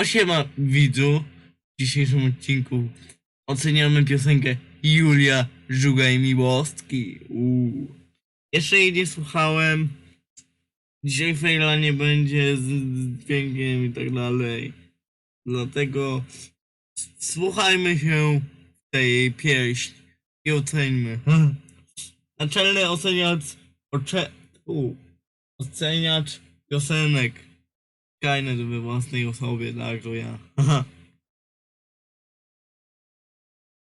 No siema widzu. W dzisiejszym odcinku oceniamy piosenkę Julia Żugaj Miłostki. Uuu. Jeszcze jej nie słuchałem. Dzisiaj faila nie będzie z z dźwiękiem i tak dalej. Dlatego słuchajmy się tej jej pieśń i oceńmy. Naczelny oceniacz ocze, u, oceniacz piosenek. Skynet we własnej osobie, tak, to ja. Haha.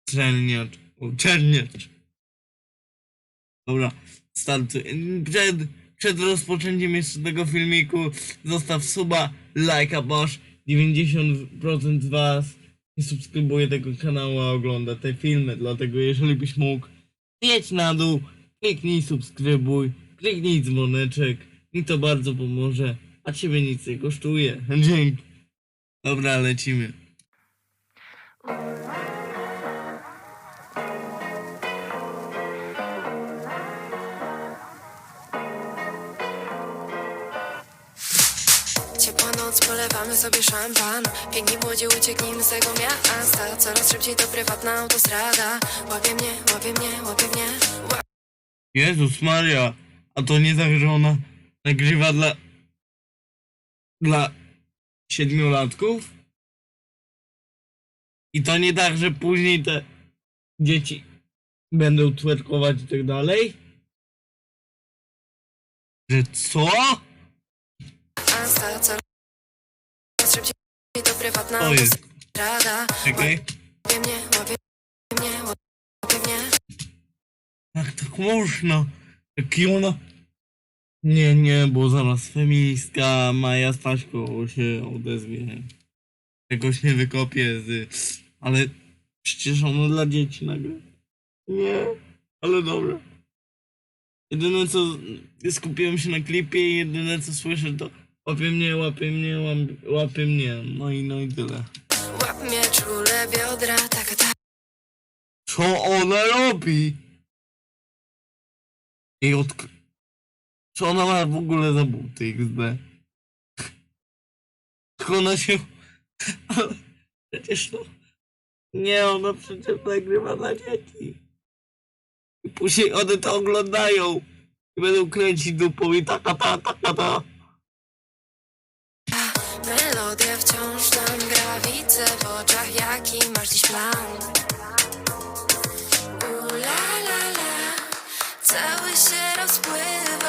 Uczelniacz. Uczelniacz. Dobra, startuj. Przed, przed rozpoczęciem jeszcze tego filmiku zostaw suba, lajka, bo aż 90% z was nie subskrybuje tego kanału, a ogląda te filmy, dlatego jeżeli byś mógł, jedź na dół, kliknij subskrybuj, kliknij dzwoneczek, mi to bardzo pomoże, a ciebie nic nie kosztuje. Dzięki. Dobra, lecimy. Ciepła noc, polewamy sobie szampan Piękni młodzi, ucieknijmy z tego miasta Coraz szybciej to prywatna autostrada Łapie mnie, łapie mnie, łapie mnie Jezus Maria, a to nie tak, że ona nagrywa dla... dla siedmiolatków? I to nie tak, że później te dzieci będą twerkować i tak dalej? Że co? to jest. Czekaj. Jak tak można? Jaki ona... Nie, nie, bo zaraz feministka Maja Staśko się odezwie. Jakoś nie wykopie z... Ale przecież ono dla dzieci nagle. Nie, ale dobra. Jedyne co... Skupiłem się na klipie i jedyne co słyszę to łapie mnie, łapie mnie, łap- łapie mnie. No i no i tyle. Łap mnie czule biodra, taka ta Co ona robi? I od... Co ona ma w ogóle za buty XD? Tylko ona się... Ale przecież to... Nie, ona przecież nagrywa dla dzieci. I później one to oglądają. I będą kręcić dupą i taka ta, taka ta. Melodia wciąż tam gra Widzę w oczach jaki masz dziś plan U la la Cały się rozpływasz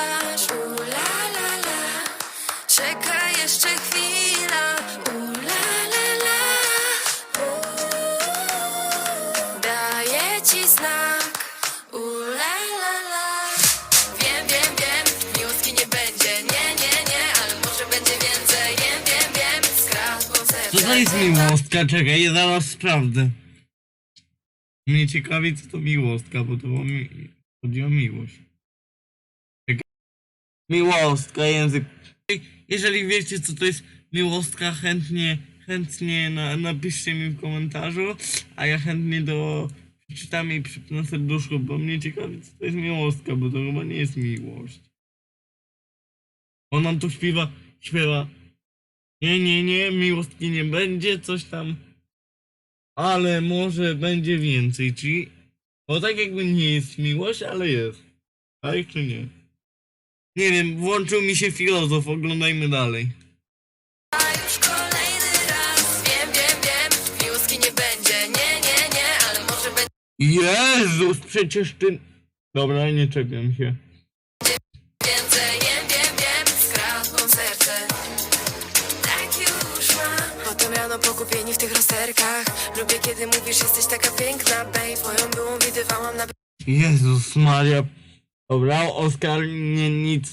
Co to jest miłostka? Czekaj, ja zaraz sprawdzę. Mnie ciekawi, co to miłostka, bo to mi... chodzi o miłość. Czekaj. Miłostka, język. Jeżeli wiecie, co to jest miłostka, chętnie, chętnie na, napiszcie mi w komentarzu, a ja chętnie do przeczytam i przypnę serduszko, bo mnie ciekawi, co to jest miłostka, bo to chyba nie jest miłość. On nam tu śpiewa, śpiewa nie, nie, nie, miłostki nie będzie, coś tam. Ale może będzie więcej, czyli. Bo tak jakby nie jest miłość, ale jest. Tak czy nie? Nie wiem, włączył mi się filozof, oglądajmy dalej. A już kolejny raz Wiem, wiem, wiem Miłoski nie będzie Nie, nie, nie Ale może będzie Jezus, przecież ty. Dobra, nie czepiam się. Potem rano pokupieni w tych rozterkach. Lubię kiedy mówisz jesteś taka piękna Bej, twoją byłą widywałam na Jezus Maria. Dobra, Oskar, nie nic.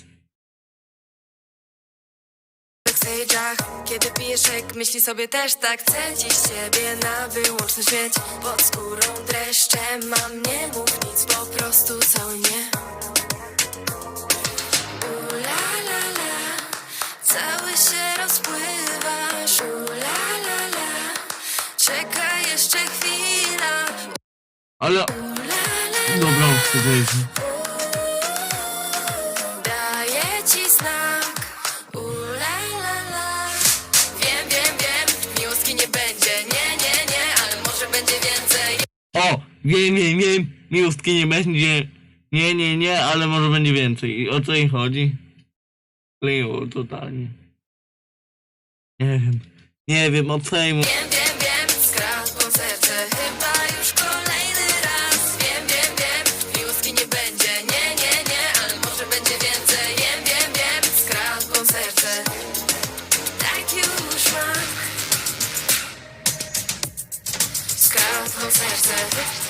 backstage'ach. Kiedy pijesz szek, myśli sobie też tak. Chcę dziś ciebie na wyłączność mieć Pod skórą dreszcze mam, nie mów nic Po prostu cały mnie Czekaj jeszcze chwila. Ale... Dobra, przepraszam. Daję ci znak. Ula la. Wiem, wiem, wiem. Miłoski nie będzie. Nie, nie, nie. Ale może będzie więcej. O! Wiem, wiem, wiem. Miłostki nie będzie. Nie, nie, nie, ale może będzie więcej. I o co jej chodzi? Kliło totalnie. Nie wiem. Nie wiem, od Sejmu. Wiem, wiem. Observe.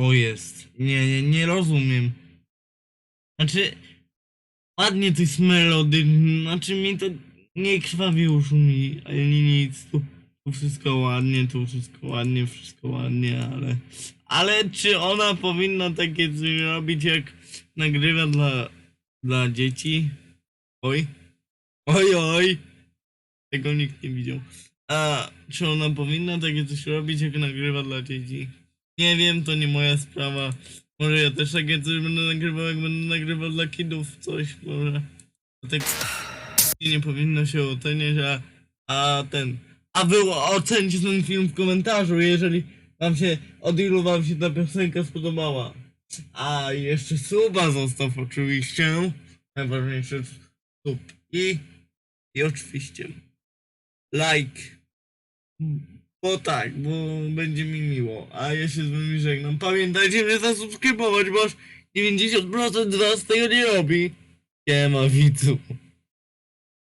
Co jest? Nie, nie, nie rozumiem. Znaczy, ładnie to jest melody, znaczy mi to nie krwawi uszu mi, ani nic, tu, tu wszystko ładnie, tu wszystko ładnie, wszystko ładnie, ale... Ale czy ona powinna takie coś robić, jak nagrywa dla, dla dzieci? Oj, oj, oj, tego nikt nie widział. A czy ona powinna takie coś robić, jak nagrywa dla dzieci? Nie wiem, to nie moja sprawa. Może ja też takie coś będę nagrywał, jak będę nagrywał dla kidów coś, może. Tak nie powinno się oceniać, a, a ten. A wy ocencie ten film w komentarzu, jeżeli wam się, od ilu wam się ta piosenka spodobała. A jeszcze suba zostaw oczywiście. Najważniejszy sub. I, i oczywiście like. Bo tak, bo będzie mi miło. A ja się z wami żegnam. Pamiętajcie, by zasubskrybować, bo aż 90% z was tego nie robi. Siema widzu.